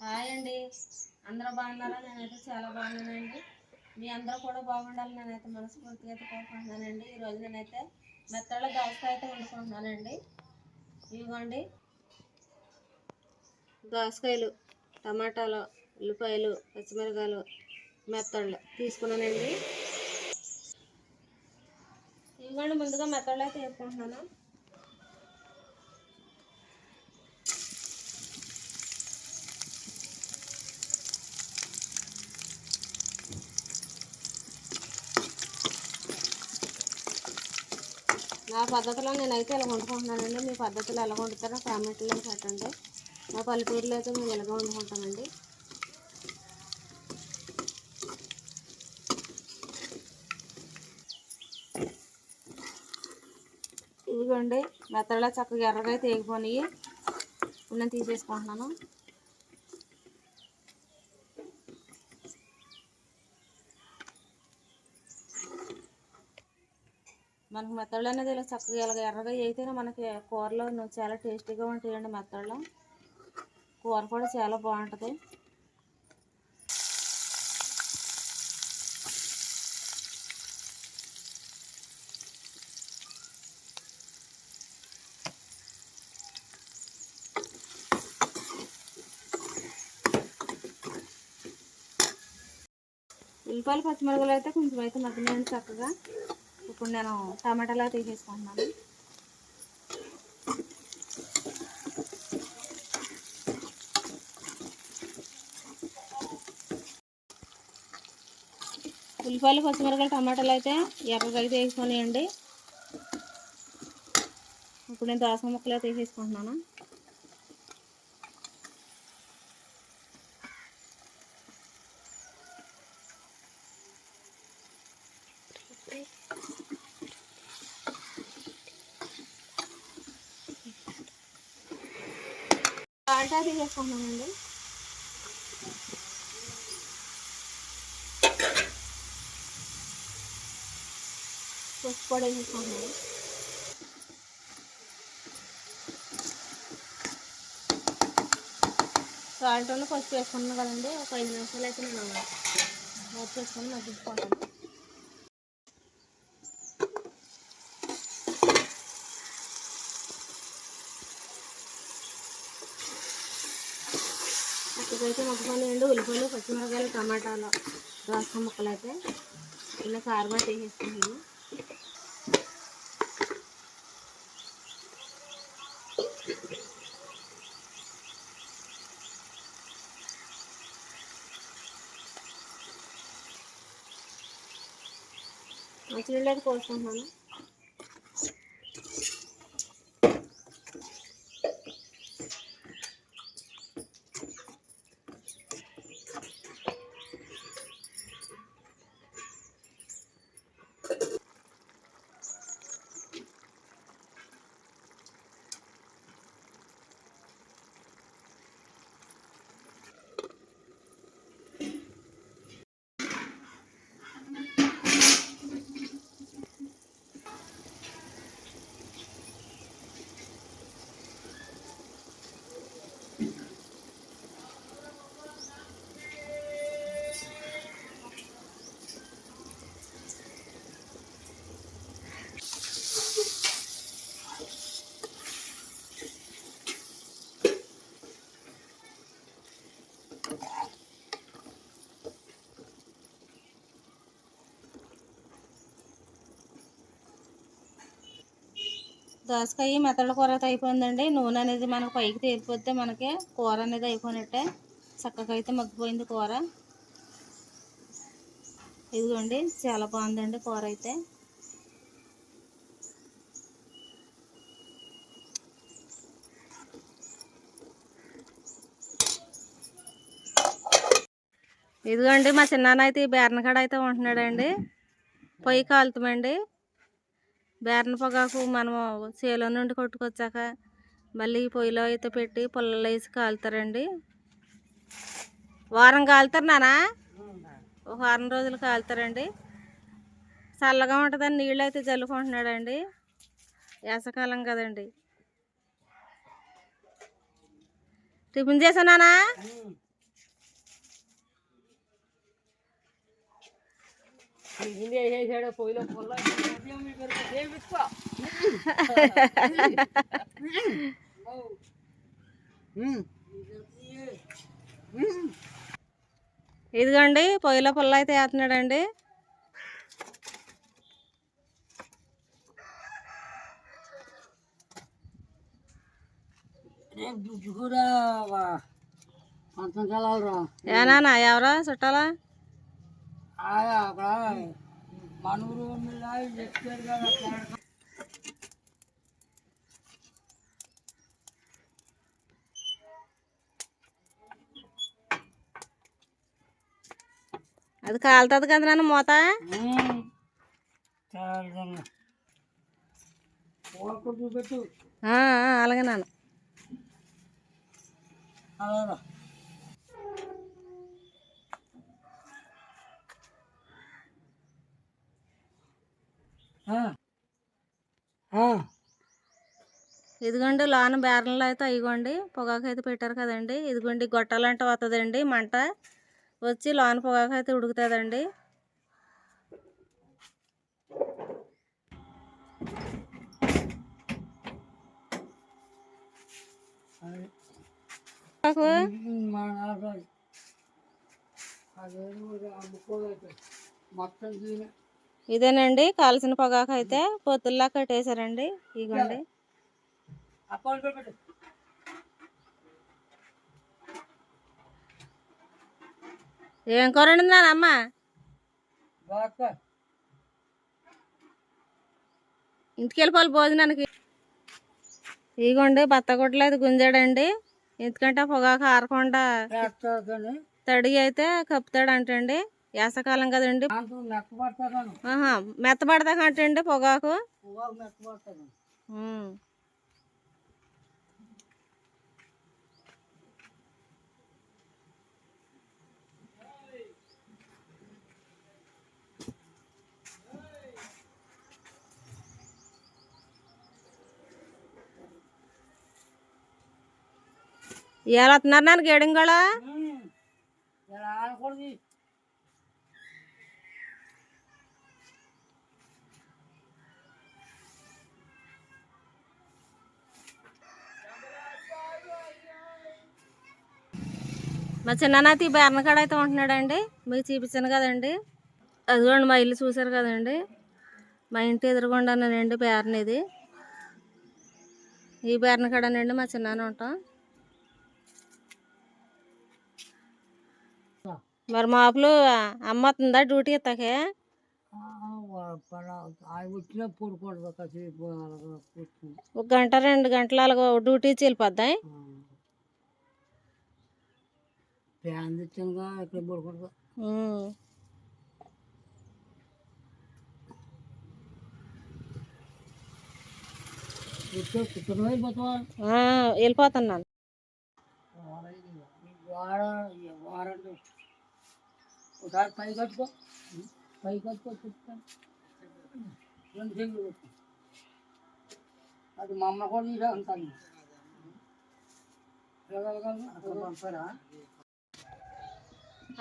Hi అండి. అందరూ బాగున్నారా? నేనైతే చాలా బాగున్నానండి. మీ అందరూ కూడా బాగుండాలి నేనైతే మనస్ఫూర్తిగా అయితే కోరుకుంటున్నానండి. ఈరోజు నేనైతే మెత్తళ్ళ దోసకాయ అయితే వండుకుంటున్నానండి. ఇదిగోండి. దోసకాయలు టమాటాలు ఉల్లిపాయలు పచ్చిమిరకాయలు మెత్తళ్ళు తీసుకున్నానండి. ఇదిగోండి ముందుగా మెత్తళ్ళు అయితే వేసుకుంటున్నాను. నా పద్ధతిలో నేనైతే ఇలా వండుకుంటున్నానండి మీ పద్ధతిలో ఎలా వండుతారో కామెంట్లో పెట్టండి మా పల్లెటూరులో అయితే మేము ఇలాగ వండుకుంటామండి? ఇదిగోండి మెత్తలో చక్కగా ఎర్రగా అయితే ఇప్పుడు నేను తీసేసుకుంటున్నాను. మనకి మెత్తళ్ళు అనేది ఇలా చక్కగా ఇలాగ ఎర్రగా అయితేనే మనకి కూరలో చాలా టేస్టీగా ఉంటాయండి మెత్తళ్ళు. కూర కూడా చాలా బాగుంటుంది. ఉల్లిపాయలు పచ్చిమిరపకాయలు అయితే కొంచెం అయితే మగ్గినాయండి చక్కగా. ఇప్పుడు నేను టమాటాలు తీసేసుకుంటున్నాను. ఉల్లిపాయలు పచ్చిమిరకాయలు టమాటాలు అయితే ఎర్రగా అయితే వేసుకొనియండి. ఇప్పుడు నేను దోస ముక్కలు అయితే తీసేసుకుంటున్నాను. అంటే తీసేసుకుంటున్నానండి పసుపు కూడా వేసేసుకుంటున్నాను సాల్ట్ పసుపు వేసుకున్నాను కదండి. ఒక ఐదు నిమిషాలు అయితే నేను మూత వేసుకొని మగ్గించుకుంటాను. ఇక్కడైతే మగ్గిపోయినాయండి ఉల్లిపాయలు పచ్చిమిరకాయలు టమాటాలు రసం ముక్కలు అయితే ఇలా కారం అయితే వేసేసుకున్నాను మంచినీళ్ళు అయితే కోసుకుంటున్నాను దోసకాయ మెత్తళ్ళ కూర అయితే అయిపోయిందండి. నూనె అనేది మనకు పైకి తేలిపోతే మనకి కూర అనేది అయిపోయినట్టే. చక్కగా అయితే మగ్గిపోయింది కూర. ఇదిగోండి చాలా బాగుందండి కూర అయితే. ఇదిగోండి మా చిన్నాన్న అయితే ఈ బేరనకాడ అయితే ఉంటున్నాడండి పొయ్యి కాలుతామండి. బేరన పొగాకు మనము చేలో నుండి కొట్టుకొచ్చాక మళ్ళీ పొయ్యిలో అయితే పెట్టి పుల్లలు వేసి కాలుతారండి. వారం కాలుతారు నానా ఒక వారం రోజులు కాలుతారండి. చల్లగా ఉంటుందని నీళ్ళు అయితే జల్లుకుంటున్నాడండి వేసకాలం కదండి. టిఫిన్ చేసానా హిందీ వేసేసాడు పొయ్యిలో పొల్ల చేపించుకో ఇదిగోండి పొయ్యిలో పుల్ల అయితే వేస్తున్నాడండి. ఏనా ఎవరా? చుట్టాలా? అక్కడ మనూరు చెప్పారు కదా అది కాలుతుంది కదా నాన్న మూత? అలాగే నాన్న అలాగా ఇదిగోండి లోన బేరంలో అయితే ఇగోండి పొగాకు అయితే పెట్టారు కదండి. ఇదిగోండి గొట్టాలంటే వస్తుందండి మంట. వచ్చి లోన పొగాకు అయితే ఉడుకుతుందండి ఇదేనండి కాల్సిన పొగాకు అయితే పొత్తుల్లా కట్టేశారండి. ఇదిగోండి. అకౌంట్ పెట్టు. ఏం కూర అమ్మ? ఇంటికి వెళ్ళిపోవాలి భోజనానికి. ఇదిగోండి బత్త గుడ్లేదు గుంజాడండి. ఎందుకంటే పొగాకు ఆరకుండా తడి అయితే కప్పుతాడంటండి వేసవకాలం కదండి. దాంట్లో మెక్క పడతాను. ఆహా మెత్తపడదాకంటండి పొగాకు. పువ్వు ఇవాళ వస్తున్నారు నాన్న గేడింగోళ ఇలా మా చిన్ననాతి కాడ అయితే ఉంటున్నాడండి. మీకు చూపించాను కదండి. అదిగోండి మా ఇల్లు చూశారు కదండి. మా ఇంటి ఎదురుగుండానండి బేరన ఇది. ఈ బేరనకాడనండి మా చిన్నాన్న ఉంటాం. మరి మాపులు అమ్మ వస్తుందా డ్యూటీ ఇస్తాకే ఒక గంట రెండు గంటలు అలాగ డ్యూటీ వెళ్ళిపోద్దాయి ఫ్యాన్ ఒకసారి పై కట్టుకో. పై కట్టుకో చెప్తాను రెండు సింగులు కొట్టు అది మా అమ్మ కూడా ఇదే అంటాను.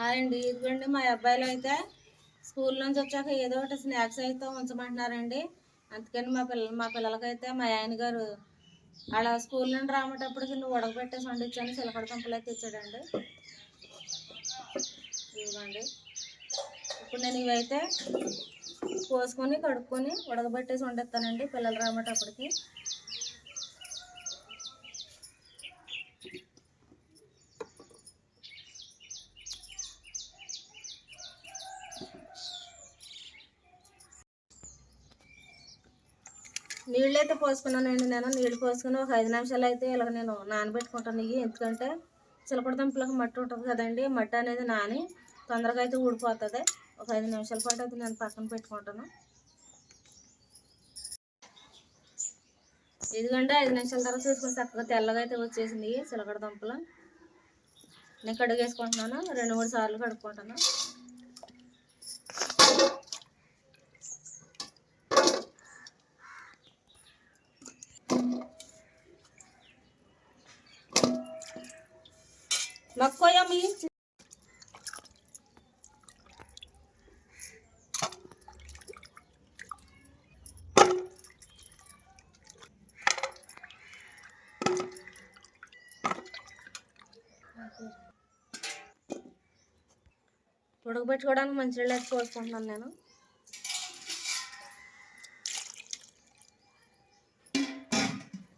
అండి. ఇదిగోండి మా అబ్బాయిలు అయితే స్కూల్ నుంచి వచ్చాక ఏదో ఒకటి స్నాక్స్ అయితే ఉంచమంటున్నారండి. అందుకని మా పిల్లలు మా పిల్లలకైతే మా ఆయన గారు అలా స్కూల్ నుండి రామేటప్పటికి నువ్వు ఉడకబెట్టేసి వండించాను చిలకడ దుంపలు అయితే ఇచ్చాడండి ఇవ్వండి ఇప్పుడు నేను ఇవైతే కోసుకొని కడుక్కొని ఉడకబెట్టేసి వండిస్తానండి పిల్లలు రామటప్పటికి. నీళ్ళు అయితే పోసుకున్నానండి నేను. నీళ్ళు పోసుకుని ఒక ఐదు నిమిషాలు అయితే ఇలాగ నేను నానబెట్టుకుంటాను ఇవి ఎందుకంటే చిలకడ దుంపలకు మట్టి ఉంటుంది కదండి. మట్టి అనేది నాని తొందరగా అయితే ఊడిపోతుంది. ఒక ఐదు నిమిషాల పాటు అయితే నేను పక్కన పెట్టుకుంటాను. ఎందుకంటే ఐదు నిమిషాల తర్వాత చూసుకుని చక్కగా తెల్లగా అయితే వచ్చేసింది చిలకడ దుంపలు. నేను కడుగేసుకుంటున్నాను. రెండు మూడు సార్లు కడుక్కుంటాను. నక్కోయమ్మి ఉడకబెట్టుకోవడానికి మంచినీళ్ళు అయితే పోసుకుంటున్నాను నేను.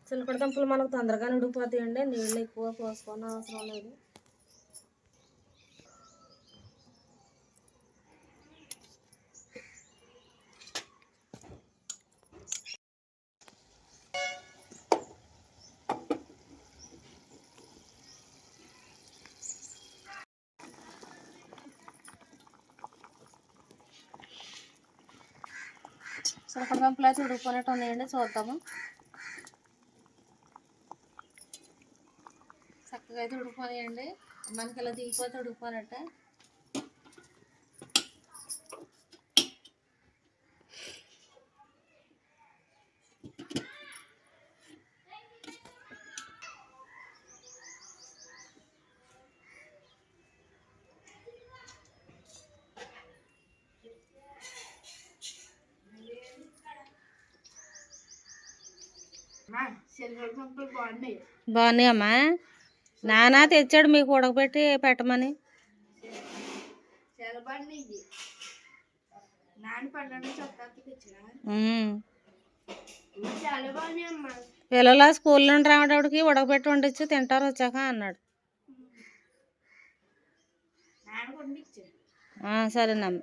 చిలకడ దుంపలు మనకు తొందరగా ఉడికిపోతాయండి. నీళ్ళు ఎక్కువ పోసుకోని అవసరం లేదు. చిలకడ దుంపలు అయితే ఉడికిపోయినట్టు ఉన్నాయండి చూద్దాము. చక్కగా అయితే ఉడికిపోయాయండి మనకి ఇలా దిగిపోతే ఉడికిపోయినట్టే. శనగలు పంపులు బాగున్నాయి బాగున్నాయి అమ్మా నానా తెచ్చాడు మీకు ఉడకబెట్టి పెట్టమని. పిల్లల స్కూల్ నుండి రావడానికి ఉడకబెట్టి వండించి తింటారు వచ్చాక అన్నాడు. సరేనమ్మా.